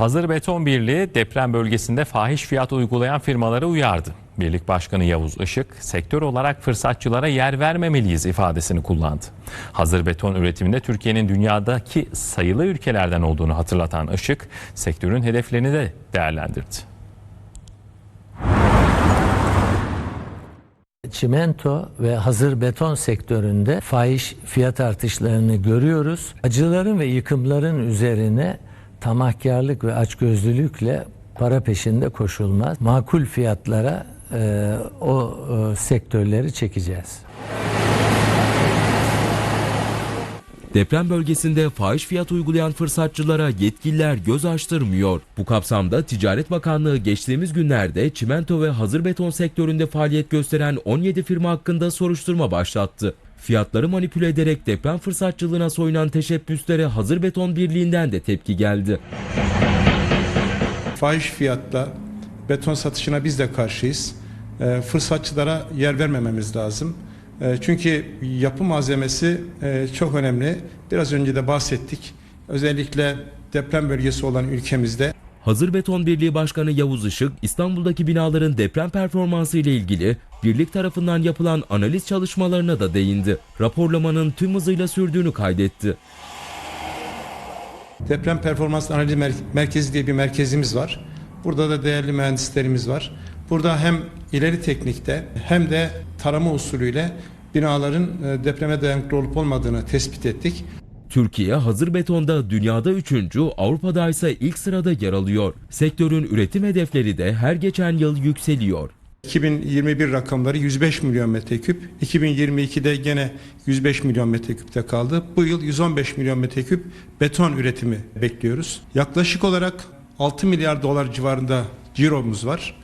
Hazır Beton Birliği deprem bölgesinde fahiş fiyat uygulayan firmaları uyardı. Birlik Başkanı Yavuz Işık, sektör olarak fırsatçılara yer vermemeliyiz ifadesini kullandı. Hazır beton üretiminde Türkiye'nin dünyadaki sayılı ülkelerden olduğunu hatırlatan Işık, sektörün hedeflerini de değerlendirdi. Çimento ve hazır beton sektöründe fahiş fiyat artışlarını görüyoruz. Acıların ve yıkımların üzerine tamahkarlık ve açgözlülükle para peşinde koşulmaz. Makul fiyatlara e, o e, sektörleri çekeceğiz. Deprem bölgesinde fahiş fiyat uygulayan fırsatçılara yetkililer göz açtırmıyor. Bu kapsamda Ticaret Bakanlığı geçtiğimiz günlerde çimento ve hazır beton sektöründe faaliyet gösteren 17 firma hakkında soruşturma başlattı. Fiyatları manipüle ederek deprem fırsatçılığına soyunan teşebbüslere Hazır Beton Birliği'nden de tepki geldi. fahiş fiyatla beton satışına biz de karşıyız. E, fırsatçılara yer vermememiz lazım. E, çünkü yapı malzemesi e, çok önemli. Biraz önce de bahsettik. Özellikle deprem bölgesi olan ülkemizde Hazır Beton Birliği Başkanı Yavuz Işık, İstanbul'daki binaların deprem performansı ile ilgili birlik tarafından yapılan analiz çalışmalarına da değindi. Raporlamanın tüm hızıyla sürdüğünü kaydetti. deprem performans analiz Mer- merkezi diye bir merkezimiz var. Burada da değerli mühendislerimiz var. Burada hem ileri teknikte hem de tarama usulüyle binaların e, depreme dayanıklı olup olmadığını tespit ettik. Türkiye hazır betonda dünyada üçüncü, Avrupa'da ise ilk sırada yer alıyor. Sektörün üretim hedefleri de her geçen yıl yükseliyor. 2021 rakamları 105 milyon metreküp, 2022'de gene 105 milyon metreküpte kaldı. Bu yıl 115 milyon metreküp beton üretimi bekliyoruz. Yaklaşık olarak 6 milyar dolar civarında ciromuz var.